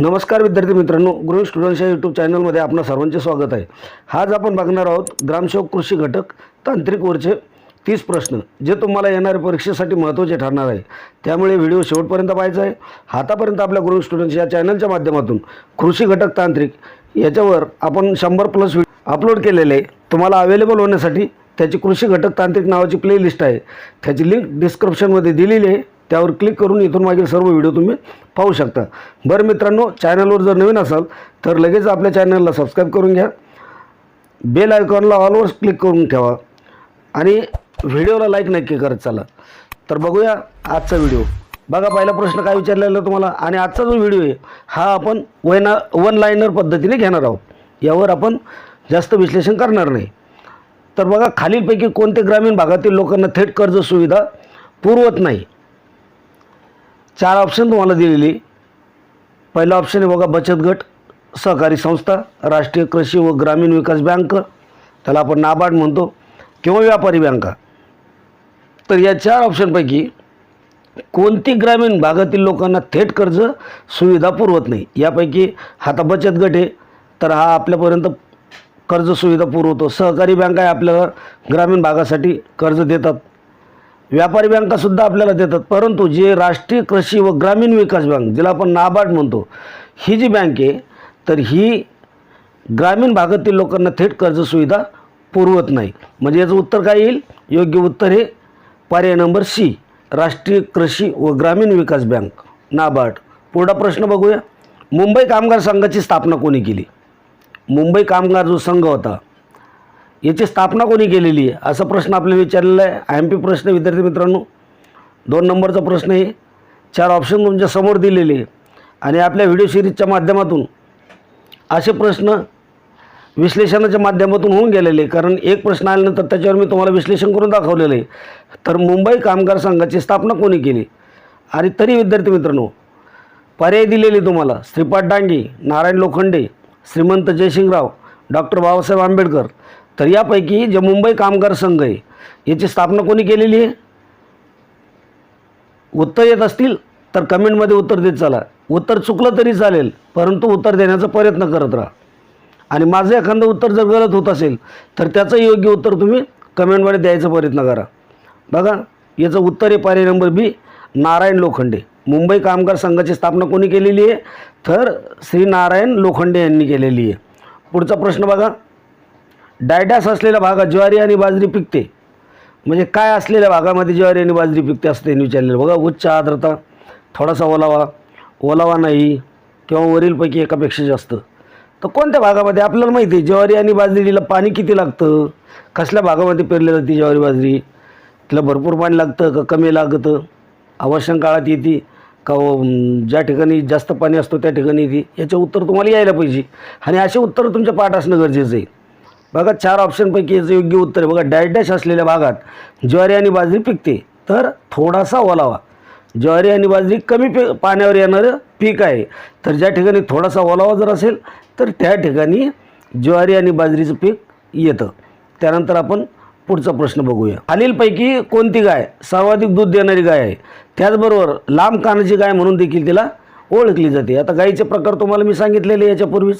नमस्कार विद्यार्थी मित्रांनो गृह स्टुडंट्स या यूट्यूब चॅनलमध्ये आपलं सर्वांचे स्वागत आहे. आज आपण बघणार आहोत ग्रामसेवक कृषी घटक तांत्रिक वरचे तीस प्रश्न जे तुम्हाला येणाऱ्या परीक्षेसाठी महत्त्वाचे ठरणार आहे. त्यामुळे व्हिडिओ शेवटपर्यंत पाहायचा आहे. आतापर्यंत आपल्या गृह स्टुडंट्स या चॅनलच्या माध्यमातून कृषी घटक तांत्रिक याच्यावर आपण शंभर प्लस अपलोड केलेले आहे तुम्हाला अवेलेबल होण्यासाठी त्याची कृषी घटक तांत्रिक नावाची प्लेलिस्ट आहे. त्याची लिंक डिस्क्रिप्शनमध्ये दिलेली आहे. त्यावर क्लिक करून इथून मागील सर्व व्हिडिओ तुम्ही पाहू शकता. बरं मित्रांनो चॅनलवर जर नवीन असाल तर लगेच आपल्या चॅनलला सबस्क्राईब करून घ्या. बेल आयकॉनला ऑलवर क्लिक करून ठेवा. आणि व्हिडिओला लाईक नक्की करत चला. तर बघूया आजचा व्हिडिओ बघा पहिला प्रश्न काय विचारलेला तुम्हाला? आणि आजचा जो व्हिडिओ आहे हा आपण वयना वन लाईनर पद्धतीने घेणार आहोत. यावर आपण जास्त विश्लेषण करणार नाही. तर बघा खालीलपैकी कोणते ग्रामीण भागातील लोकांना थेट कर्ज सुविधा पुरवत नाही? चार ऑप्शन तुम्हाला दिलेली. पहिला ऑप्शन आहे बघा बचत गट सहकारी संस्था राष्ट्रीय कृषी व ग्रामीण विकास बँक. त्याला आपण नाबार्ड म्हणतो किंवा व्यापारी बँका. तर या चार ऑप्शनपैकी कोणती ग्रामीण भागातील लोकांना थेट कर्ज सुविधा पुरवत नाही? यापैकी हा आता बचत गट आहे. तर हा आपल्यापर्यंत कर्ज सुविधा पुरवतो. सहकारी बँका आहे आपल्याला ग्रामीण भागासाठी कर्ज देतात. व्यापारी बँकासुद्धा आपल्याला देतात. परंतु जे राष्ट्रीय कृषी व ग्रामीण विकास बँक जिला आपण नाबार्ड म्हणतो ही जी बँक आहे तर ही ग्रामीण भागातील लोकांना थेट कर्ज सुविधा पुरवत नाही. म्हणजे याचं उत्तर काय येईल? योग्य उत्तर हे पर्याय नंबर सी राष्ट्रीय कृषी व ग्रामीण विकास बँक नाबार्ड. पुढा प्रश्न बघूया. मुंबई कामगार संघाची स्थापना कोणी केली? मुंबई कामगार जो संघ होता याची स्थापना कोणी केलेली आहे? असा प्रश्न आपल्याला विचारलेला आहे. आय एम पी प्रश्न विद्यार्थी मित्रांनो. दोन नंबरचा प्रश्न आहे. चार ऑप्शन तुमच्यासमोर दिलेले आहे. आणि आपल्या व्हिडिओ सिरीजच्या माध्यमातून असे प्रश्न विश्लेषणाच्या माध्यमातून होऊन गेलेले कारण एक प्रश्न आल्यानंतर त्याच्यावर मी तुम्हाला विश्लेषण करून दाखवलेलं आहे. तर मुंबई कामगार संघाची स्थापना कोणी केली? आणि तरी विद्यार्थी मित्रांनो पर्याय दिलेले तुम्हाला. श्रीपाद डांगे नारायण लोखंडे श्रीमंत जयसिंगराव डॉक्टर बाबासाहेब आंबेडकर. तर यापैकी जे मुंबई कामगार संघ आहे याची स्थापना कोणी केलेली आहे? उत्तर येत असतील तर कमेंटमध्ये उत्तर देत चला. उत्तर चुकलं तरी चालेल परंतु उत्तर देण्याचा प्रयत्न करत राहा. आणि माझं एखादं उत्तर जर गलत होत असेल तर त्याचं योग्य उत्तर तुम्ही कमेंटमध्ये द्यायचा प्रयत्न करा. बघा याचं उत्तर आहे पर्याय नंबर बी नारायण लोखंडे. मुंबई कामगार संघाची स्थापना कोणी केलेली आहे? तर श्री नारायण लोखंडे यांनी केलेली आहे. पुढचा प्रश्न बघा. डायडॅस असलेल्या भागात ज्वारी आणि बाजरी पिकते. म्हणजे काय असलेल्या भागामध्ये ज्वारी आणि बाजरी पिकते असं त्यांनी विचारलेलं. बघा उच्च आर्द्रता थोडासा ओलावा ओलावा नाही किंवा वरीलपैकी एकापेक्षा जास्त. तर कोणत्या भागामध्ये? आपल्याला माहिती आहे ज्वारी आणि बाजरीला पाणी किती लागतं? कसल्या भागामध्ये पेरली जाते ज्वारी बाजरी? तिला भरपूर पाणी लागतं का कमी लागतं? आवश्यक काळात येते का ज्या ठिकाणी जास्त पाणी असतो त्या ठिकाणी येते? याचं उत्तर तुम्हाला यायला पाहिजे. आणि असे उत्तर तुमच्या पाठ असणं गरजेचं आहे. बघा चार ऑप्शनपैकी याचं योग्य उत्तर आहे. बघा डॅश असलेल्या भागात ज्वारी आणि बाजरी पिकते तर थोडासा ओलावा. ज्वारी आणि बाजरी कमी पे पाण्यावर येणारं पीक आहे. तर ज्या ठिकाणी थोडासा ओलावा जर असेल तर त्या ठिकाणी ज्वारी आणि बाजरीचं पीक येतं. त्यानंतर आपण पुढचा प्रश्न बघूया. खालीलपैकी कोणती गाय सर्वाधिक दूध देणारी गाय आहे? त्याचबरोबर लांब कानाची गाय म्हणून देखील तिला ओळखली जाते. आता गाईचे प्रकार तुम्हाला मी सांगितलेले याच्यापूर्वीच.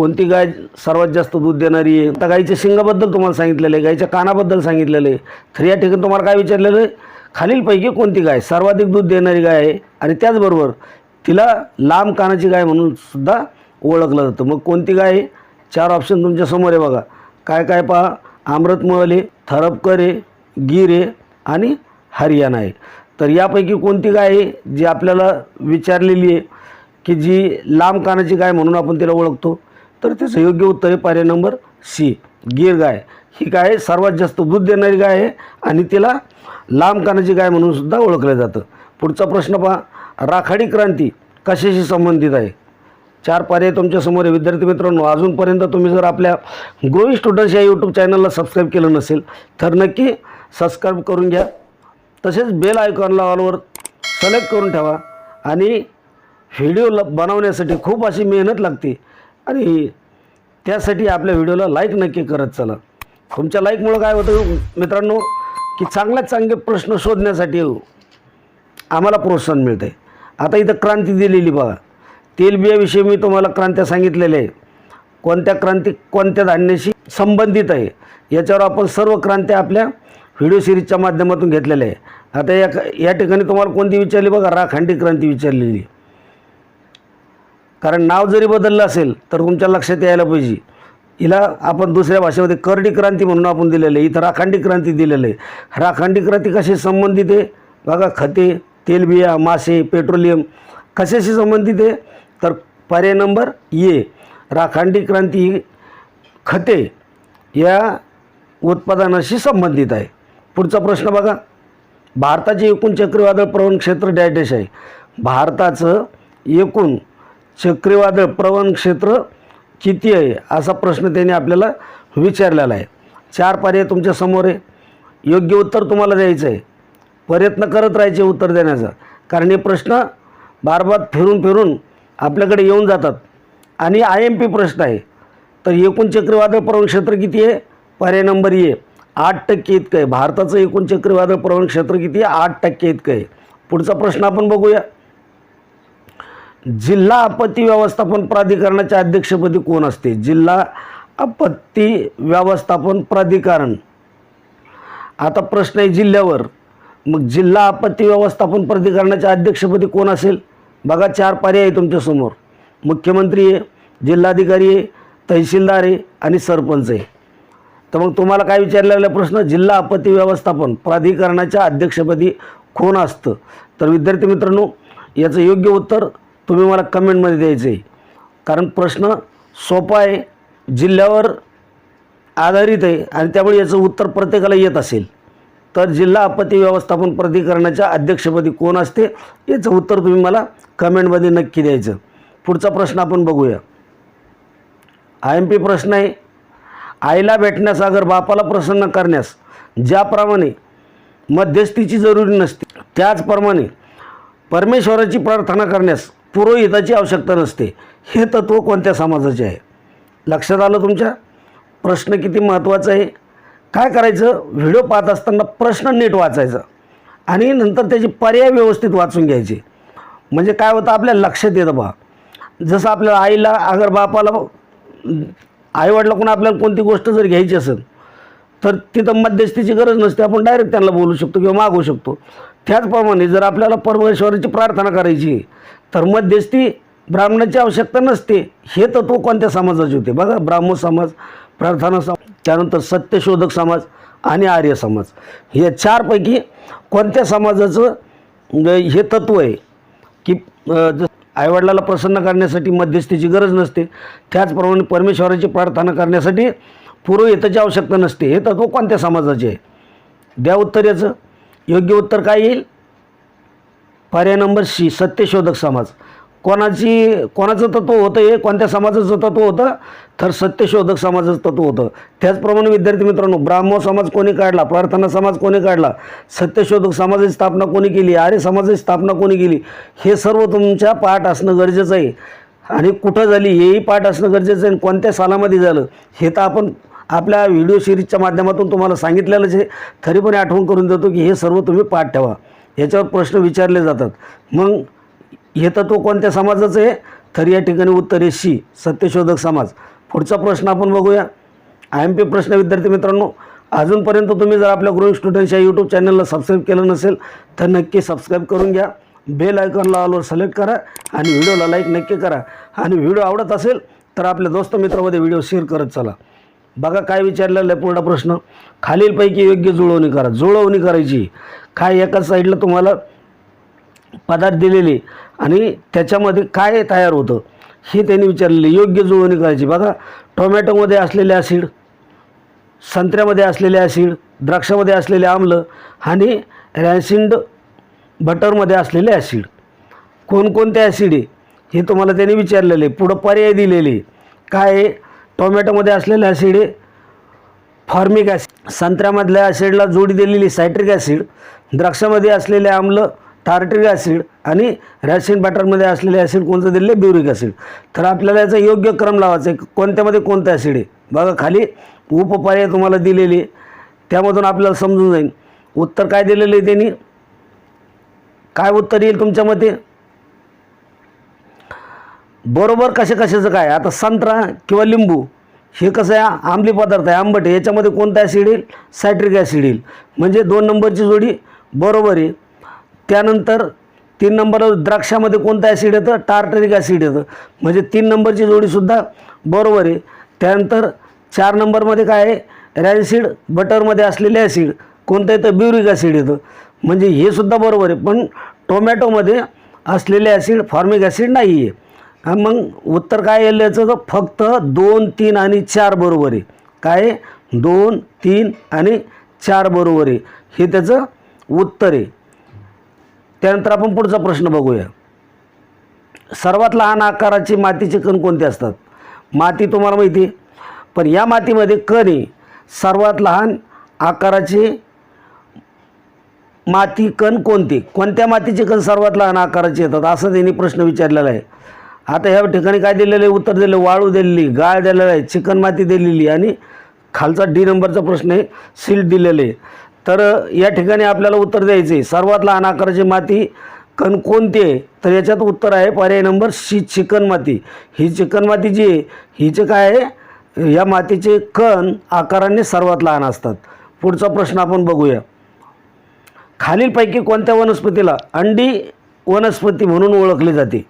कोणती गाय सर्वात जास्त दूध देणारी आहे? आता गाईच्या शिंगाबद्दल तुम्हाला सांगितलेलं आहे गाईच्या कानाबद्दल सांगितलेलं आहे. तर या ठिकाणी तुम्हाला काय विचारलेलं आहे? खालीलपैकी कोणती गाय सर्वाधिक दूध देणारी गाय आहे? आणि त्याचबरोबर तिला लांब कानाची गाय म्हणून सुद्धा ओळखलं जातं. मग कोणती गाय आहे? चार ऑप्शन तुमच्यासमोर आहे बघा. काय काय पहा. अमृतमहल आहे थरपकर आहे गीर आहे आणि हरियाणा आहे. तर यापैकी कोणती गाय आहे जी आपल्याला विचारलेली आहे की जी लांब कानाची गाय म्हणून आपण तिला ओळखतो? तर त्याचं योग्य उत्तर आहे पर्याय नंबर सी. गीर गाय. ही गाय सर्वात जास्त दूध देणारी गाय आहे आणि तिला लांब कानाची गाय म्हणून सुद्धा ओळखलं जातं. पुढचा प्रश्न पहा. राखाडी क्रांती कशाशी संबंधित आहे? चार पर्याय तुमच्यासमोर आहे. विद्यार्थी मित्रांनो अजूनपर्यंत तुम्ही जर आपल्या ग्रोईंग स्टुडंट्स या यूट्यूब चॅनलला सबस्क्राईब केलं नसेल तर नक्की सबस्क्राईब करून घ्या. तसेच बेल आयकॉनला ऑलवर सिलेक्ट करून ठेवा. आणि व्हिडिओ ल बनवण्यासाठी खूप अशी मेहनत लागते. आणि त्यासाठी आपल्या व्हिडिओला लाईक नक्की करत चला. तुमच्या लाईकमुळं काय होतं मित्रांनो की चांगल्यात चांगले प्रश्न शोधण्यासाठी आम्हाला प्रोत्साहन मिळतं आहे आता इथं क्रांती दिलेली बघा. तेलबियाविषयी मी तुम्हाला क्रांत्या सांगितलेल्या आहे कोणत्या क्रांती कोणत्या धान्याशी संबंधित आहे याच्यावर आपण सर्व क्रांत्या आपल्या व्हिडिओ सिरीजच्या माध्यमातून घेतलेल्या आहे आता या या ठिकाणी तुम्हाला कोणती विचारली बघा राखांडी क्रांती विचारलेली. कारण नाव जरी बदललं असेल तर तुमच्या लक्षात यायला पाहिजे. हिला आपण दुसऱ्या भाषेमध्ये करडी क्रांती म्हणून आपण दिलेलं आहे इथं राखांडी क्रांती दिलेलं आहे. राखांडी क्रांती कशी संबंधित आहे? बघा खते तेलबिया मासे पेट्रोलियम कशाशी संबंधित आहे? तर पर्याय नंबर ये राखांडी क्रांती ही खते या उत्पादनाशी संबंधित आहे. पुढचा प्रश्न बघा. भारताचे एकूण चक्रीवादळ प्रवण क्षेत्र डॅडेश आहे. भारताचं एकूण चक्रीवादळ प्रवण क्षेत्र किती आहे असा प्रश्न त्यांनी आपल्याला विचारलेला आहे. चार पर्याय तुमच्यासमोर आहे. योग्य उत्तर तुम्हाला द्यायचं आहे. प्रयत्न करत राहायचे उत्तर देण्याचा. कारण हे प्रश्न बारबार फिरून फिरून आपल्याकडे येऊन जातात. आणि आय एम पी प्रश्न आहे. तर एकूण चक्रीवादळ प्रवण क्षेत्र किती आहे? पर्याय नंबर ए. आठ टक्के इतकं आहे. भारताचं एकूण चक्रीवादळ प्रवण क्षेत्र किती आहे? आठ टक्के इतकं आहे. पुढचा प्रश्न आपण बघूया. जिल्हा आपत्ती व्यवस्थापन प्राधिकरणाच्या अध्यक्षपदी कोण असते? जिल्हा आपत्ती व्यवस्थापन प्राधिकरण. आता प्रश्न आहे जिल्ह्यावर. मग जिल्हा आपत्ती व्यवस्थापन प्राधिकरणाच्या अध्यक्षपदी कोण असेल? बघा चार पर्याय आहे तुमच्यासमोर मुख्यमंत्री आहे जिल्हाधिकारी आहे तहसीलदार आहे आणि सरपंच आहे. तर मग तुम्हाला काय विचारलेला प्रश्न? जिल्हा आपत्ती व्यवस्थापन प्राधिकरणाच्या अध्यक्षपदी कोण असतं? तर विद्यार्थी मित्रांनो याचं योग्य उत्तर तुम्ही मला कमेंटमध्ये द्यायचं आहे कारण प्रश्न सोपा आहे जिल्ह्यावर आधारित आहे आणि त्यामुळे याचं उत्तर प्रत्येकाला येत असेल. तर जिल्हा आपत्ती व्यवस्थापन प्राधिकरणाच्या अध्यक्षपदी कोण असते याचं उत्तर तुम्ही मला कमेंटमध्ये नक्की द्यायचं. पुढचा प्रश्न आपण बघूया. आय एम पी प्रश्न आहे. आईला भेटण्यास अगर बापाला प्रसन्न करण्यास ज्याप्रमाणे मध्यस्थीची जरुरी नसते त्याचप्रमाणे परमेश्वराची प्रार्थना करण्यास पुरोहिताची आवश्यकता नसते. हे तत्त्व कोणत्या समाजाचे आहे? लक्षात आलं तुमच्या? प्रश्न किती महत्त्वाचा आहे? काय करायचं? व्हिडिओ पाहत असताना प्रश्न नीट वाचायचा. आणि नंतर त्याचे पर्याय व्यवस्थित वाचून घ्यायचे. म्हणजे काय होतं? आपल्या लक्षात येतं बा. जसं आपल्या आईला अगर बापाला आईवडिलाकडून आपल्याला कोणती गोष्ट जर घ्यायची असेल तर तिथं मध्यस्थीची गरज नसते. आपण डायरेक्ट त्यांना बोलू शकतो किंवा मागवू शकतो. त्याचप्रमाणे जर आपल्याला परमेश्वराची प्रार्थना करायची तर मध्यस्थी ब्राह्मणाची आवश्यकता नसते. हे तत्व कोणत्या समाजाचे होते? बघा ब्राह्मण समाज प्रार्थना समाज त्यानंतर सत्यशोधक समाज आणि आर्य समाज. हे चारपैकी कोणत्या समाजाचं म्हणजे हे तत्व आहे? की आईवडिलाला प्रसन्न करण्यासाठी मध्यस्थीची गरज नसते त्याचप्रमाणे परमेश्वराची प्रार्थना करण्यासाठी पुरोहिताची आवश्यकता नसते. हे तत्व कोणत्या समाजाचे आहे? द्या उत्तर याचं. योग्य उत्तर काय येईल? पर्याय नंबर सी सत्यशोधक समाज. कोणाची कोणाचं तत्व होतं हे कोणत्या समाजाचं तत्व होतं? तर सत्यशोधक समाजाचं तत्व होतं. त्याचप्रमाणे विद्यार्थी मित्रांनो ब्राह्मण समाज कोणी काढला? प्रार्थना समाज कोणी काढला? सत्यशोधक समाजाची स्थापना कोणी केली? आर्य समाजाची स्थापना कोणी केली? हे सर्व तुमच्या पाठ असणं गरजेचं आहे. आणि कुठं झाली हेही पाठ असणं गरजेचं आहे. आणि कोणत्या सालामध्ये झालं? हे तर आपण आपल्या व्हिडिओ सिरीजच्या माध्यमातून तुम्हाला सांगितलेलं जे तरीपण आठवण करून देतो की हे सर्व तुम्ही पाठ ठेवा. याच्यावर प्रश्न विचारले जातात. मग येतं तो कोणत्या समाजाचं आहे? तर या ठिकाणी उत्तर आहे सत्यशोधक समाज. पुढचा प्रश्न आपण बघूया. आय एम पी प्रश्न विद्यार्थी मित्रांनो अजूनपर्यंत तुम्ही जर आपल्या ग्रोईंग स्टुडंट्स या यूट्यूब चॅनलला सबस्क्राईब केलं नसेल तर नक्की सबस्क्राईब करून घ्या. बेल आयकॉनला ऑलवर सिलेक्ट करा आणि व्हिडिओला लाईक नक्की करा. आणि व्हिडिओ आवडत असेल तर आपल्या दोस्त मित्रामध्ये व्हिडिओ शेअर करत चला. बघा काय विचारलेलं आहे पूर्ण प्रश्न. खालीलपैकी योग्य जुळवणी करा. जुळवणी करायची. काय एका साईडला तुम्हाला पदार्थ दिलेले आणि त्याच्यामध्ये काय तयार होतं हे त्यांनी विचारलेले योग्य जुळवणी करायची. बघा टोमॅटोमध्ये असलेले ॲसिड संत्र्यामध्ये असलेले ॲसिड द्राक्षामध्ये असलेले आम्ल आणि रॅसिंड बटरमध्ये असलेले ॲसिड. कोणकोणते ॲसिड आहे हे तुम्हाला त्यांनी विचारलेले पुढं पर्याय दिलेले काय आहे? टोमॅटोमध्ये असलेले ॲसिड आहे फॉर्मिक ॲसिड. संत्र्यामधल्या ॲसिडला जोडी दिलेली सायट्रिक ॲसिड द्राक्षामध्ये असलेले आम्ल टार्ट्रिक ॲसिड आणि रॅसिन बॅटरमध्ये असलेले ॲसिड कोणतं दिले ब्युरिक ॲसिड. तर आपल्याला याचा योग्य क्रम लावायचा आहे. कोणत्यामध्ये कोणतं ॲसिड आहे? बघा खाली उपपर्याय तुम्हाला दिलेली आहे. त्यामधून आपल्याला समजून जाईल. उत्तर काय दिलेलं आहे त्यांनी? काय उत्तर येईल तुमच्या मते? बरोबर कशा कशाचं काय? आता संत्रा किंवा लिंबू हे कसं आहे? आंबली पदार्थ आहे. आंबट आहे. याच्यामध्ये कोणता ॲसिड येईल? सायट्रिक ॲसिड येईल. म्हणजे दोन नंबरची जोडी बरोबर आहे. त्यानंतर तीन नंबर द्राक्षामध्ये कोणतं ॲसिड येतं? टार्टरिक ॲसिड येतं. म्हणजे तीन नंबरची जोडीसुद्धा बरोबर आहे. त्यानंतर चार नंबरमध्ये काय आहे? रॅन्सिड बटरमध्ये असलेले ॲसिड कोणतं येतं? ब्युरिक ॲसिड येतं. म्हणजे हे सुद्धा बरोबर आहे. पण टोमॅटोमध्ये असलेले ॲसिड फॉर्मिक ॲसिड नाही आहे हा मग उत्तर काय येईल याचं? तर फक्त दोन तीन आणि चार बरोबर आहे. काय? दोन तीन आणि चार बरोबर आहे. हे त्याचं उत्तर आहे. त्यानंतर आपण पुढचा प्रश्न बघूया. सर्वात लहान आकाराचे मातीचे कण कोणते असतात? माती तुम्हाला माहिती आहे. पण या मातीमध्ये कण आहे. सर्वात लहान आकाराचे माती कण कोणते? कोणत्या मातीचे कण सर्वात लहान आकाराचे येतात? असं त्यांनी प्रश्न विचारलेला आहे. आता ह्या ठिकाणी काय दिलेलं आहे? उत्तर दिलं वाळू दिलेली गाळ दिलेला आहे चिकन माती दिलेली आणि खालचा डी नंबरचा प्रश्न आहे सील दिलेले आहे. तर या ठिकाणी आपल्याला उत्तर द्यायचं आहे. सर्वात लहान आकाराची माती कण कोणते आहे? तर याच्यात उत्तर आहे पर्याय नंबर सी चिकन माती. ही चिकन माती जी आहे हिचे काय आहे? या मातीचे कण आकाराने सर्वात लहान असतात. पुढचा प्रश्न आपण बघूया. खालीलपैकी कोणत्या वनस्पतीला अंडी वनस्पती म्हणून ओळखली जाते?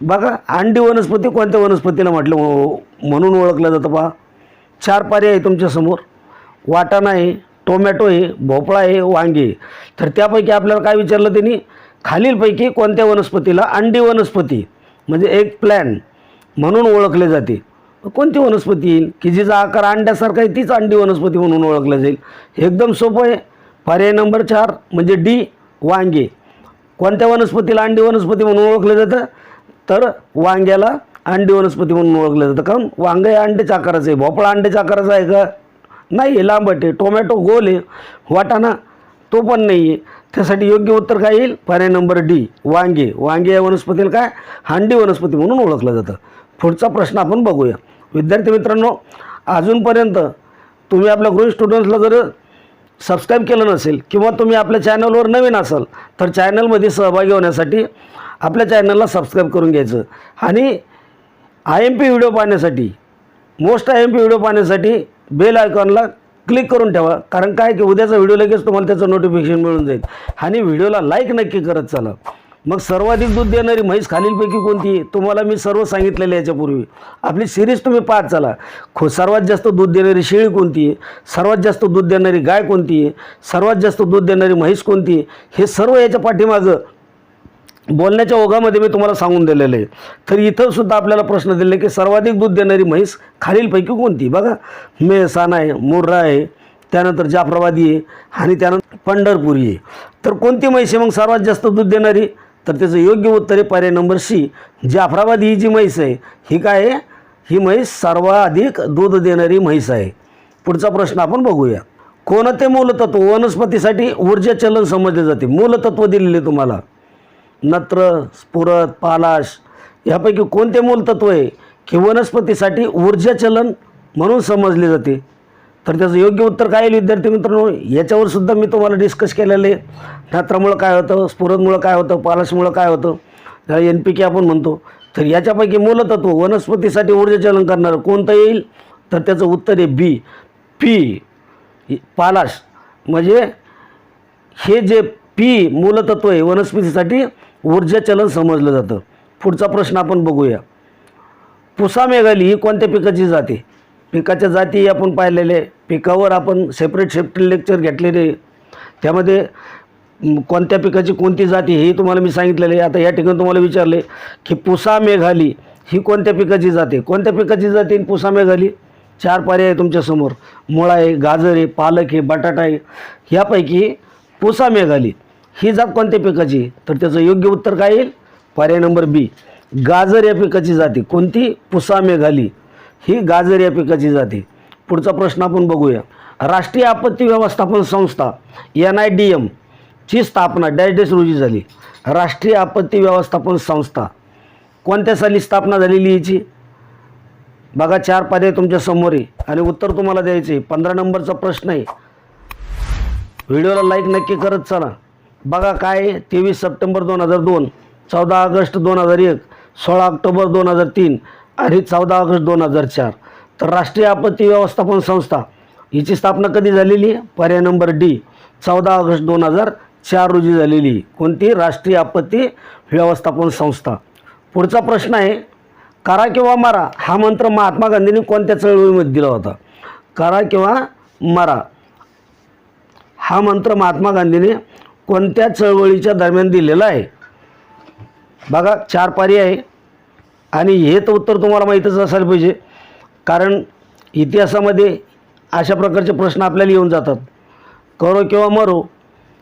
बघा अंडी वनस्पती कोणत्या वनस्पतीला म्हटलं हो, म्हणून ओळखलं जातं पहा. चार पर्याय आहे तुमच्यासमोर वाटाणा आहे टोमॅटो आहे भोपळा आहे वांगे तर त्यापैकी आपल्याला काय विचारलं त्यांनी? खालीलपैकी कोणत्या वनस्पतीला अंडी वनस्पती म्हणजे एक प्लॅन म्हणून ओळखले जाते. कोणती वनस्पती येईल? की जिचा आकार अंड्यासारखा आहे तीच अंडी वनस्पती म्हणून ओळखलं जाईल. एकदम सोपं आहे. पर्याय नंबर चार म्हणजे डी वांगे. कोणत्या वनस्पतीला अंडी वनस्पती म्हणून ओळखलं जातं? तर वांग्याला अंडी वनस्पती म्हणून ओळखलं जातं. कारण वांग हे अंड्याच्या आकाराचं आहे भोपळा अंड्याच्या आकाराचा आहे का? नाही आहे लांबट आहे. टोमॅटो गोल आहे. वाटाणा तो पण नाही आहे. त्यासाठी योग्य उत्तर काय येईल? पर्याय नंबर डी वांगे. वांगे या वनस्पतीला काय? हांडी वनस्पती म्हणून ओळखलं जातं. पुढचा प्रश्न आपण बघूया. विद्यार्थी मित्रांनो अजूनपर्यंत तुम्ही आपल्या गृह स्टुडंट्सला जर सबस्क्राईब केलं नसेल किंवा तुम्ही आपल्या चॅनलवर नवीन असाल तर चॅनलमध्ये सहभागी होण्यासाठी आपल्या चॅनलला सबस्क्राईब करून घ्यायचं. आणि आय एम पी व्हिडिओ पाहण्यासाठी most I M P video पाहण्यासाठी बेल आयकॉनला क्लिक करून ठेवा. कारण काय की उद्याचा व्हिडिओ लगेच तुम्हाला त्याचं नोटिफिकेशन मिळून जाईल. आणि व्हिडिओला लाईक नक्की करत चला. मग सर्वाधिक दूध देणारी म्हैस खालीलपैकी कोणती? आहे तुम्हाला मी सर्व सांगितलेलं आहे याच्यापूर्वी. आपली सिरीज तुम्ही पाहत चला. खो सर्वात जास्त दूध देणारी शेळी कोणती? आहे सर्वात जास्त दूध देणारी गाय कोणती? आहे सर्वात जास्त दूध देणारी म्हैस कोणती? हे सर्व याच्या पाठीमागं बोलण्याच्या ओघामध्ये मी तुम्हाला सांगून दिलेलं आहे. तर इथं सुद्धा आपल्याला प्रश्न दिले की सर्वाधिक दूध देणारी म्हैस खालीलपैकी कोणती? बघा. मेहसाना आहे मुर्रा आहे त्यानंतर जाफराबादी आहे आणि त्यानंतर पंढरपुरी आहे. तर कोणती म्हैस आहे मग सर्वात जास्त दूध देणारी? तर त्याचं योग्य उत्तर आहे पर्याय नंबर सी. जाफराबाद ही जी म्हैस आहे ही काय आहे? ही म्हैस सर्वाधिक दूध देणारी म्हैस आहे. पुढचा प्रश्न आपण बघूया. कोणते मूलतत्व वनस्पतीसाठी ऊर्जा चलन समजले जाते? मूलतत्व दिलेले तुम्हाला. नत्र स्फुरत पालाश यापैकी कोणते मूलतत्व आहे की वनस्पतीसाठी ऊर्जा चलन म्हणून समजले जाते? तर त्याचं योग्य उत्तर काय येईल विद्यार्थी मित्रांनो? याच्यावर सुद्धा मी तुम्हाला डिस्कस केलेलं आहे. ठात्रामुळं काय होतं स्फुरदमुळं काय होतं पालाशमुळं काय होतं त्याला एन पी के आपण म्हणतो. तर याच्यापैकी मूलतत्व वनस्पतीसाठी ऊर्जा चलन करणारं कोणतं येईल? तर त्याचं उत्तर आहे बी. पी. पालाश म्हणजे हे जे पी मूलतत्व आहे वनस्पतीसाठी ऊर्जा चलन समजलं जातं. पुढचा प्रश्न आपण बघूया. पुसा मेघाली ही कोणत्या पिकाची जाते पिकाच्या जाती आपण पाहिलेले आहे. पिकावर आपण सेपरेट सेपरेट लेक्चर घेतलेले. त्यामध्ये कोणत्या पिकाची कोणती जाती हे तुम्हाला मी सांगितलेलं. आहे आता या ठिकाणी तुम्हाला विचारले की पुसा मेघाली ही कोणत्या पिकाची जाते कोणत्या पिकाची जाते आणि पुसा मेघाली? चार पर्याय आहे तुमच्यासमोर मुळा आहे गाजर आहे पालक आहे बटाटा आहे. ह्यापैकी पुसा मेघाली ही जात कोणत्या पिकाची? तर त्याचं योग्य उत्तर काय येईल? पर्याय नंबर बी. गाजर या पिकाची जाती. कोणती? पुसा मेघाली. ही गाजर या पिकाची जाते. पुढचा प्रश्न आपण बघूया. राष्ट्रीय आपत्ती व्यवस्थापन संस्था एन आय डी एम ची स्थापना डॅश डॅश रोजी झाली. राष्ट्रीय आपत्ती व्यवस्थापन संस्था कोणत्या साली स्थापना झालेली याची बघा चार पर्याय तुमच्यासमोर आहे आणि उत्तर तुम्हाला द्यायचे पंधरा नंबरचा प्रश्न आहे. व्हिडिओला लाईक नक्की करत चला. बघा काय तेवीस सप्टेंबर दोन हजार दोन चौदा ऑगस्ट दोन हजार एक सोळा ऑक्टोबर दोन हजार तीन आणि चौदा ऑगस्ट दोन हजार चार. तर राष्ट्रीय आपत्ती व्यवस्थापन संस्था हिची स्थापना कधी झालेली? आहे पर्याय नंबर डी चौदा ऑगस्ट दोन हजार चार रोजी झालेली. आहे. कोणती? राष्ट्रीय आपत्ती व्यवस्थापन संस्था. पुढचा प्रश्न आहे करा किंवा मारा हा मंत्र महात्मा गांधींनी कोणत्या चळवळीमध्ये दिला होता? करा किंवा मारा हा मंत्र महात्मा गांधीने कोणत्या चळवळीच्या दरम्यान दिलेला आहे? बघा चार पर्याय आहे. आणि हे तर उत्तर तुम्हाला माहीतच असायला पाहिजे. कारण इतिहासामध्ये अशा प्रकारचे प्रश्न आपल्याला येऊन जातात. करो किंवा मरो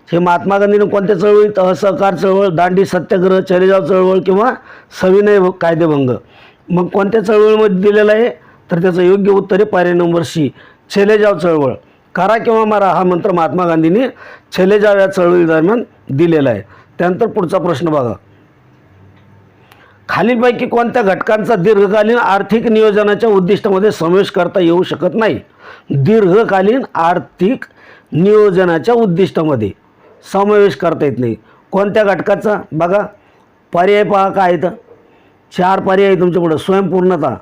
हे महात्मा गांधीनं कोणत्या चळवळीत असहकार चळवळ दांडी सत्याग्रह चलेजाव चळवळ किंवा सविनय कायदेभंग मग कोणत्या चळवळीमध्ये दिलेलं आहे? तर त्याचं योग्य उत्तर आहे पर्याय नंबर सी छेलेजाव चळवळ. करा किंवा मारा हा मंत्र महात्मा गांधींनी छेलेजाव या चळवळीदरम्यान दिलेला आहे. त्यानंतर पुढचा प्रश्न बघा. खालीलपैकी कोणत्या घटकांचा दीर्घकालीन आर्थिक नियोजनाच्या उद्दिष्टामध्ये समावेश करता येऊ शकत नाही? दीर्घकालीन आर्थिक नियोजनाच्या उद्दिष्टामध्ये समावेश करता येत नाही. कोणत्या घटकाचा? बघा पर्याय पहा काय आहेत. चार पर्याय आहे तुमच्यापुढं. स्वयंपूर्णता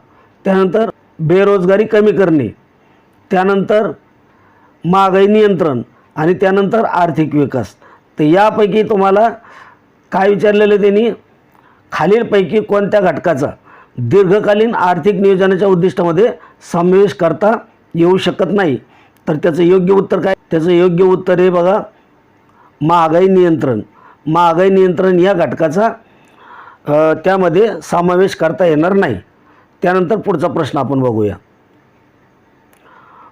त्यानंतर बेरोजगारी कमी करणे त्यानंतर महागाई नियंत्रण आणि त्यानंतर आर्थिक विकास. तर यापैकी तुम्हाला काय विचारलेलं त्यांनी? खालीलपैकी कोणत्या घटकाचा दीर्घकालीन आर्थिक नियोजनाच्या उद्दिष्टामध्ये समावेश करता येऊ शकत नाही? तर त्याचं योग्य उत्तर काय? त्याचं योग्य उत्तर हे बघा महागाई नियंत्रण. महागाई नियंत्रण या घटकाचा त्यामध्ये समावेश करता येणार नाही. त्यानंतर पुढचा प्रश्न आपण बघूया.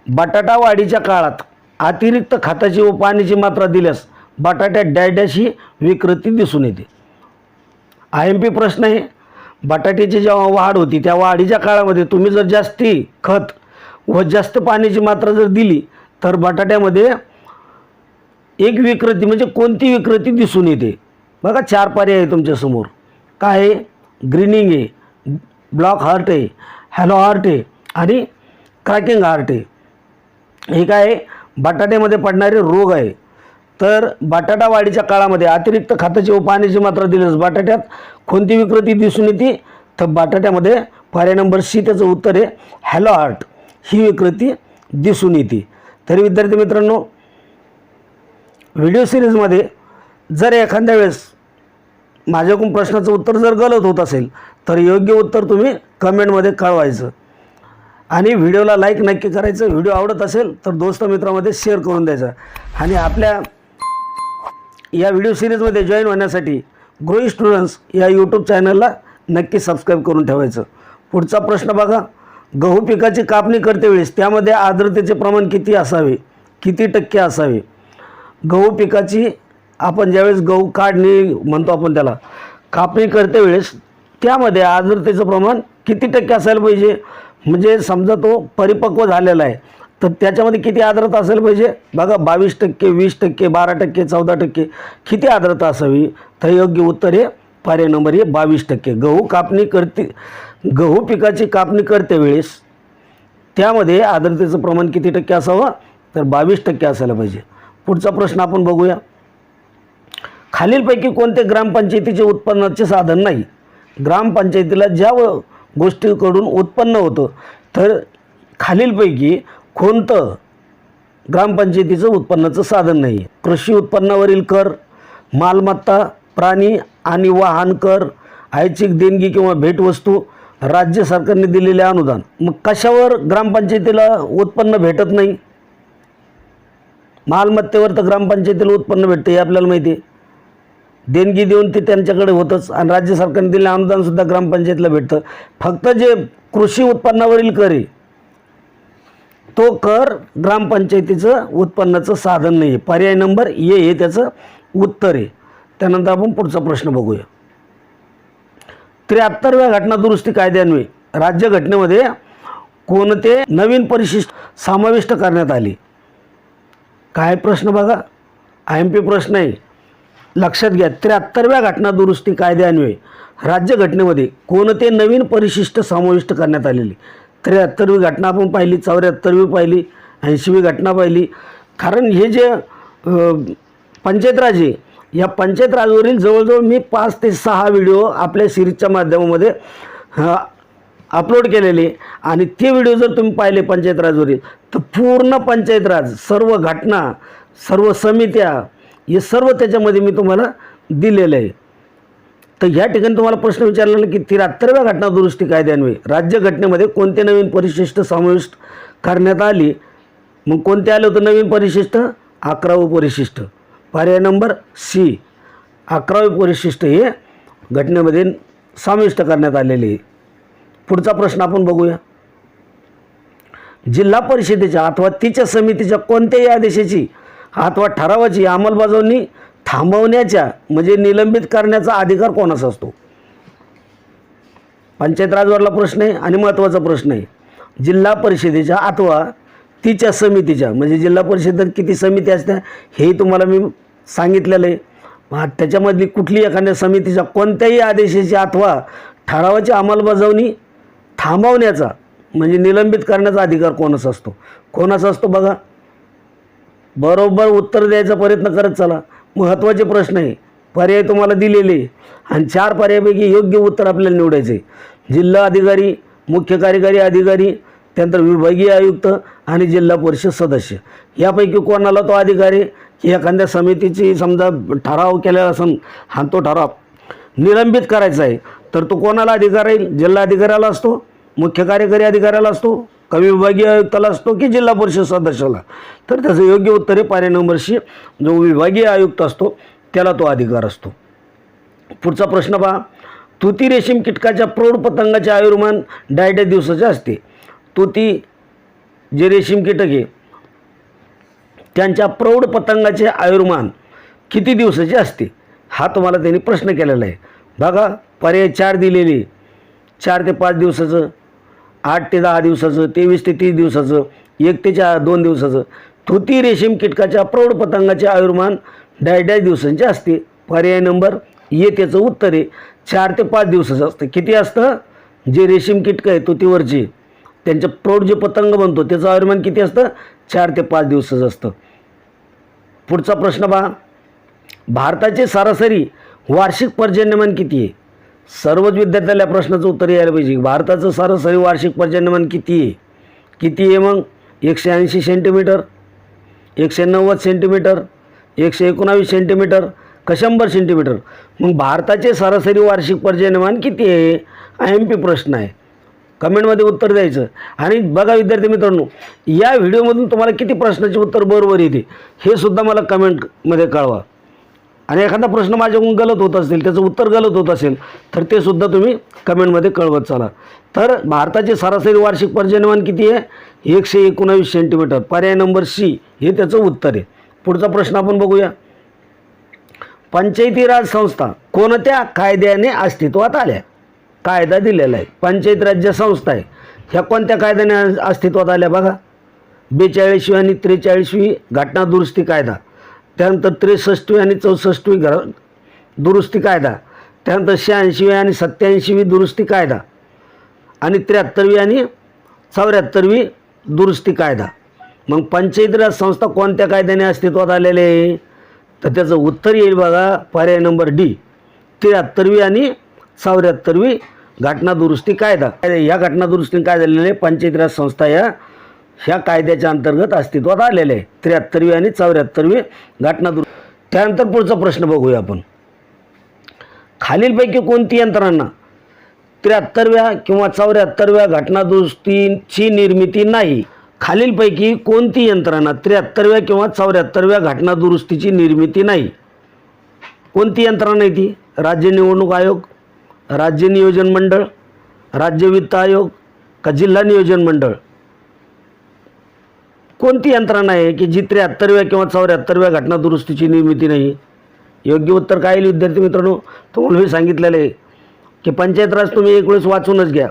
बटाटा वाढीच्या काळात अतिरिक्त खताची व पाण्याची मात्रा दिल्यास बटाट्यात डॅडॅशी विकृती दिसून येते. आय एम पी प्रश्न आहे. बटाट्याची जेव्हा वाढ होती त्या वाढीच्या काळामध्ये तुम्ही जर जास्ती खत व जास्त पाण्याची मात्रा जर दिली तर बटाट्यामध्ये एक विकृती म्हणजे कोणती विकृती दिसून येते? बघा चार पर्याय आहे तुमच्यासमोर काय आहे? ग्रीनिंग आहे ब्लॉक हार्ट आहे हॅलो हार्ट आहे आणि क्रॅकिंग हार्ट आहे. हे काय आहे? बटाट्यामध्ये पडणारे रोग आहे. तर बटाटा वाढीच्या काळामध्ये अतिरिक्त खताची व पाण्याची मात्रा दिल्यास बटाट्यात कोणती विकृती दिसून येते? तर बटाट्यामध्ये पर्याय नंबर सी त्याचं उत्तर आहे हॅलो आर्ट ही विकृती दिसून येते. तरी विद्यार्थी मित्रांनो व्हिडिओ सिरीजमध्ये जर एखाद्या वेळेस माझ्याकडून प्रश्नाचं उत्तर जर गलत होत असेल तर योग्य उत्तर तुम्ही कमेंटमध्ये कळवायचं. आणि व्हिडिओला लाईक नक्की करायचं. व्हिडिओ आवडत असेल तर दोस्त मित्रामध्ये शेअर करून द्यायचा. आणि आपल्या या व्हिडिओ सिरीजमध्ये जॉईन होण्यासाठी ग्रोई स्टुडंट्स या यूट्यूब चॅनलला नक्की सबस्क्राईब करून ठेवायचं. पुढचा प्रश्न बघा. गहू पिकाची कापणी करते वेळेस त्यामध्ये आर्द्रतेचे प्रमाण किती असावे? किती टक्के असावे? गहू पिकाची आपण ज्यावेळेस गहू काढणी म्हणतो आपण त्याला कापणी करते वेळेस त्यामध्ये आर्द्रतेचं प्रमाण किती टक्के असायला पाहिजे? म्हणजे समजा तो परिपक्व झालेला आहे. तर त्याच्यामध्ये किती आर्द्रता असायला पाहिजे? बघा बावीस टक्के वीस टक्के बारा टक्के चौदा टक्के किती आर्द्रता असावी? तर योग्य उत्तर हे पर्याय नंबर हे बावीस टक्के. गहू कापणी करते गहू पिकाची कापणी करते वेळेस त्यामध्ये आर्द्रतेचं प्रमाण किती टक्के असावं? तर बावीस टक्के असायला पाहिजे. पुढचा प्रश्न आपण बघूया. खालीलपैकी कोणते ग्रामपंचायतीचे उत्पन्नाचे साधन नाही? ग्रामपंचायतीला ज्या गोष्टीकडून उत्पन्न होतं तर खालीलपैकी कोणतं ग्रामपंचायतीचं उत्पन्नाचं साधन नाही? आहे कृषी उत्पन्नावरील कर मालमत्ता प्राणी आणि वाहन कर ऐच्छिक देणगी किंवा भेटवस्तू राज्य सरकारने दिलेले अनुदान. मग कशावर ग्रामपंचायतीला उत्पन्न भेटत नाही? मालमत्तेवर तर ग्रामपंचायतीला उत्पन्न भेटते हे आपल्याला माहिती आहे. देणगी देऊन ते त्यांच्याकडे होतंच आणि राज्य सरकारने दिलेलं अनुदानसुद्धा ग्रामपंचायतीला भेटतं. फक्त जे कृषी उत्पन्नावरील कर आहे तो कर ग्रामपंचायतीचं उत्पन्नाचं साधन नाही आहे पर्याय नंबर ए हे त्याचं उत्तर आहे. त्यानंतर आपण पुढचा प्रश्न बघूया. त्र्याहत्तरव्या घटना दुरुस्ती कायद्यान्वये. राज्यघटनेमध्ये कोणते नवीन परिशिष्ट समाविष्ट करण्यात आले? काय प्रश्न बघा? आय एम पी प्रश्न आहे. लक्षात घ्या त्र्याहत्तरव्या घटना दुरुस्ती कायद्यान्वये. राज्यघटनेमध्ये कोणते नवीन परिशिष्ट समाविष्ट करण्यात आलेले? त्र्याहत्तरवी घटना आपण पाहिली चौऱ्याहत्तरवी पाहिली ऐंशीवी घटना पाहिली. कारण हे जे अ, पंचायत आहे या पंचायत राजवरील जवळजवळ मी पाच ते सहा व्हिडिओ आपल्या सिरीजच्या माध्यमामध्ये अपलोड केलेले. आणि ते व्हिडिओ जर तुम्ही पाहिले पंचायत राजवरील तर पूर्ण पंचायत राज सर्व घटना सर्व समित्या हे सर्व त्याच्यामध्ये मी तुम्हाला दिलेलं आहे. तर ह्या ठिकाणी तुम्हाला प्रश्न विचारला की त्र्याहत्तरव्या घटना दुरुस्ती कायद्यान्वये. राज्यघटनेमध्ये कोणते नवीन परिशिष्ट समाविष्ट करण्यात आली? मग कोणते आले होते नवीन परिशिष्ट? अकरावं परिशिष्ट. पर्याय नंबर सी. अकरावे परिशिष्ट हे घटनेमध्ये समाविष्ट करण्यात आलेले पुढचा प्रश्न आपण बघूया. जिल्हा परिषदेच्या अथवा तिच्या समितीच्या कोणत्याही आदेशाची अथवा ठरावाची अंमलबजावणी थांबवण्याच्या म्हणजे निलंबित करण्याचा अधिकार कोणाचा असतो? पंचायत राजवरला प्रश्न आहे आणि महत्त्वाचा प्रश्न आहे. जिल्हा परिषदेच्या अथवा तिच्या समितीच्या म्हणजे जिल्हा परिषदेत किती समिती असत्या हेही तुम्हाला मी सांगितलेलं आहे. मग त्याच्यामधली कुठली एखाद्या समितीच्या कोणत्याही आदेशाची अथवा ठरावाची अंमलबजावणी थांबवण्याचा म्हणजे निलंबित करण्याचा अधिकार कोणाचा असतो? कोणाचा असतो बघा. बरोबर उत्तर द्यायचा प्रयत्न करत चला. महत्त्वाचे प्रश्न आहे. पर्याय तुम्हाला दिलेले आणि चार पर्यायापैकी योग्य उत्तर आपल्याला निवडायचे आहे. जिल्हा अधिकारी मुख्य कार्यकारी अधिकारी त्यानंतर विभागीय आयुक्त आणि जिल्हा परिषद सदस्य. यापैकी कोणाला तो अधिकारी की एखाद्या समितीची समजा ठराव केलेला सम हा तो ठराव निलंबित करायचा आहे. तर तो कोणाला अधिकार? आहे जिल्हा अधिकाऱ्याला असतो मुख्य कार्यकारी अधिकाऱ्याला असतो विभागीय आयुक्ताला असतो की जिल्हा परिषद सदस्याला? तर त्याचं योग्य उत्तर आहे पर्याय जो विभागीय आयुक्त असतो त्याला तो अधिकार असतो. पुढचा प्रश्न पहा. तुती रेशीम कीटकाच्या प्रौढ पतंगाचे आयुर्मान डायड्या दिवसाचे असते. तुती जे रेशीम कीटक आहे त्यांच्या प्रौढ पतंगाचे आयुर्मान किती दिवसाचे असते? हा तुम्हाला त्यांनी प्रश्न केलेला आहे. बघा पर्याय चार दिलेले. चार ते पाच दिवसाचं. आठ ते दहा दिवसाचं तेवीस ते तीस दिवसाचं एक ते चार दोन दिवसाचं. तुती रेशीम कीटकाच्या प्रौढ पतंगाचे आयुर्मान डायड्या दिवसांचे असते. पर्याय नंबर ये त्याचं उत्तर आहे चार ते पाच दिवसाचं असतं. किती असतं? जे रेशीम कीटक आहे तुतीवरचे त्यांचं प्रौढ जे पतंग बनतो त्याचं आयुर्मान किती असतं? चार ते पाच दिवसाचं असतं. पुढचा प्रश्न पहा. भारताचे सरासरी वार्षिक पर्जन्यमान किती आहे? सर्वच विद्यार्थ्याला प्रश्नाचं उत्तर यायला पाहिजे. भारताचं सरासरी वार्षिक पर्जन्यमान किती आहे? किती आहे मग? एकशे ऐंशी सेंटीमीटर एकशे नव्वद सेंटीमीटर एकशे एकोणावीस सेंटीमीटर का शंभर सेंटीमीटर मग भारताचे सरासरी वार्षिक पर्जन्यमान किती आहे? हा एम पी प्रश्न आहे. कमेंटमध्ये उत्तर द्यायचं. आणि बघा विद्यार्थी मित्रांनो या व्हिडिओमधून तुम्हाला किती प्रश्नाचे उत्तर बरोबर येते हे सुद्धा मला कमेंटमध्ये कळवा. आणि एखादा प्रश्न माझ्याकडून गलत होत असेल त्याचं उत्तर गलत होत असेल तर ते सुद्धा तुम्ही कमेंटमध्ये कळवत चला. तर भारताचे सरासरी वार्षिक पर्जन्यमान किती आहे? एकशे एकोणावीस सेंटीमीटर पर्याय नंबर सी हे त्याचं उत्तर आहे. पुढचा प्रश्न आपण बघूया. पंचायती राज संस्था कोणत्या कायद्याने अस्तित्वात आल्या? कायदा दिलेला आहे. पंचायत राज्य संस्था आहे. ह्या कोणत्या कायद्याने अस्तित्वात आल्या बघा? बेचाळीसवी आणि त्रेचाळीसवी घटना दुरुस्ती कायदा. त्यानंतर त्रेसष्टवी आणि चौसष्टवी घर दुरुस्ती कायदा. त्यानंतर शहाऐंशीवी आणि सत्याऐंशीवी दुरुस्ती कायदा. आणि त्र्याहत्तरवी आणि चौऱ्याहत्तरवी दुरुस्ती कायदा. मग पंचायत राज संस्था कोणत्या कायद्याने अस्तित्वात आलेले? आहे तर त्याचं उत्तर येईल बघा पर्याय नंबर डी. त्र्याहत्तरवी आणि चौऱ्याहत्तरवी घटना दुरुस्ती कायदा. या घटना दुरुस्ती काय झालेलं आहे पंचायत राज संस्था या ह्या कायद्याच्या अंतर्गत अस्तित्वात आलेले आहे. त्र्याहत्तरवी आणि चौऱ्याहत्तरवी घटना दुरु त्यानंतर पुढचा प्रश्न बघूया आपण. खालीलपैकी कोणती यंत्रणा त्र्याहत्तरव्या किंवा चौऱ्याहत्तरव्या घटना दुरुस्तीची निर्मिती नाही? खालीलपैकी कोणती यंत्रणा त्र्याहत्तरव्या किंवा चौऱ्याहत्तरव्या घटना दुरुस्तीची निर्मिती नाही? कोणती यंत्रणा आहे ती? राज्य निवडणूक आयोग राज्य नियोजन मंडळ राज्य वित्त आयोग का जिल्हा नियोजन मंडळ? कोणती यंत्रणा आहे की जी त्र्याहत्तरव्या किंवा चौऱ्याहत्तरव्या घटना दुरुस्तीची निर्मिती नाही? योग्य उत्तर काय येईल विद्यार्थी मित्रांनो? तुम्हाला मी सांगितलेलं आहे की पंचायत राज तुम्ही एक वेळेस वाचूनच घ्या.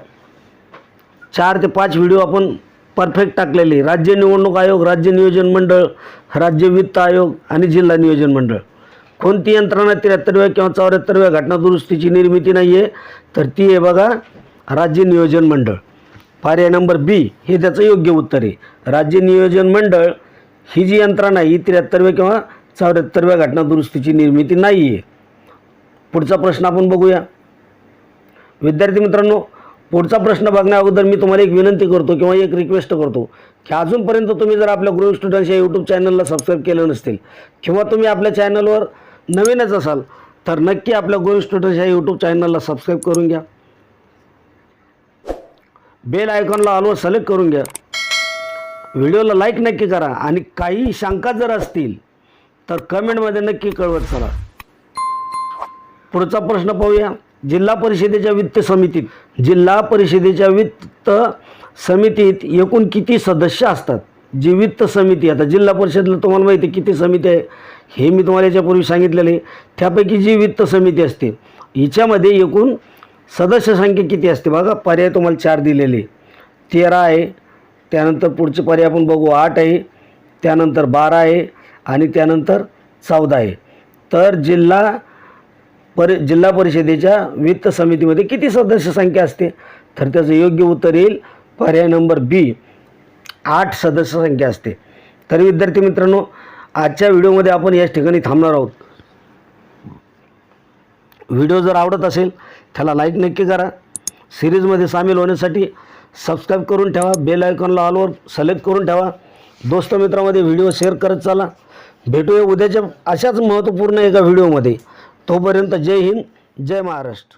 चार ते पाच व्हिडिओ आपण परफेक्ट टाकलेले. राज्य निवडणूक आयोग राज्य नियोजन मंडळ राज्य वित्त आयोग आणि जिल्हा नियोजन मंडळ. कोणती यंत्रणा त्र्याहत्तरव्या किंवा चौऱ्याहत्तरव्या घटना दुरुस्तीची निर्मिती नाही आहे तर ती आहे बघा राज्य नियोजन मंडळ. पर्याय नंबर बी हे त्याचं योग्य उत्तर आहे. राज्य नियोजन मंडळ ही जी यंत्रणा आहे ही त्र्याहत्तरव्या किंवा चौऱ्याहत्तरव्या घटना दुरुस्तीची निर्मिती नाही आहे पुढचा प्रश्न आपण बघूया. विद्यार्थी मित्रांनो पुढचा प्रश्न बघण्या अगोदर मी तुम्हाला एक विनंती करतो किंवा एक रिक्वेस्ट करतो की अजूनपर्यंत तुम्ही जर आपल्या ग्रो स्टुडंट्स या यूट्यूब चॅनलला सबस्क्राईब केलं नसतील किंवा तुम्ही आपल्या चॅनलवर नवीनच असाल तर नक्की आपल्या ग्रो स्टुडंट्स या यूट्यूब चॅनलला सबस्क्राईब करून घ्या. बेल आयकॉनला ऑलवर सिलेक्ट करून घ्या. व्हिडिओला लाईक नक्की करा आणि काही शंका जर असतील तर कमेंटमध्ये नक्की कळवत चला. पुढचा प्रश्न पाहूया. जिल्हा परिषदेच्या वित्त समितीत जिल्हा परिषदेच्या वित्त समितीत एकूण किती सदस्य असतात? जी वित्त समिती आता जिल्हा परिषदला तुम्हाला माहिती आहे किती समिती आहे हे मी तुम्हाला याच्यापूर्वी सांगितलेलं आहे. त्यापैकी जी वित्त समिती असते हिच्यामध्ये एकूण सदस्य संख्या किती असते बघा? पर्याय तुम्हाला चार दिलेले. तेरा आहे त्यानंतर पुढचे पर्याय आपण बघू आठ आहे त्यानंतर बारा आहे आणि त्यानंतर चौदा आहे. तर जिल्हा परि जिल्हा परिषदेच्या वित्त समितीमध्ये किती सदस्य संख्या असते? तर त्याचं योग्य उत्तर येईल पर्याय नंबर बी आठ सदस्य संख्या असते. तर विद्यार्थी मित्रांनो आजच्या व्हिडिओमध्ये आपण याच ठिकाणी थांबणार आहोत. व्हिडिओ जर आवडत असेल त्याला लाईक नक्की करा. सिरीजमध्ये सामील होण्यासाठी सबस्क्राईब करून ठेवा बेल आयकॉनला ऑलवर सिलेक्ट करून ठेवा. दोस्त मित्रामध्ये व्हिडिओ शेअर करत चाला. भेटूया उद्याच्या अशाच महत्त्वपूर्ण एका व्हिडिओमध्ये तोपर्यंत जय हिंद जय महाराष्ट्र.